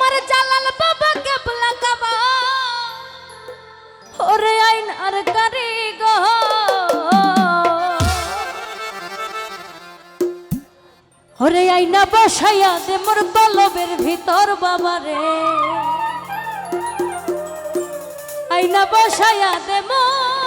আমার জালাল বাবা কেবলা ওরে আইন আর কারি গো। ওরে আইনা বসাইয়া দে মোর বলবের ভিতর বাবা রে আইনা বসাইয়া দে মোর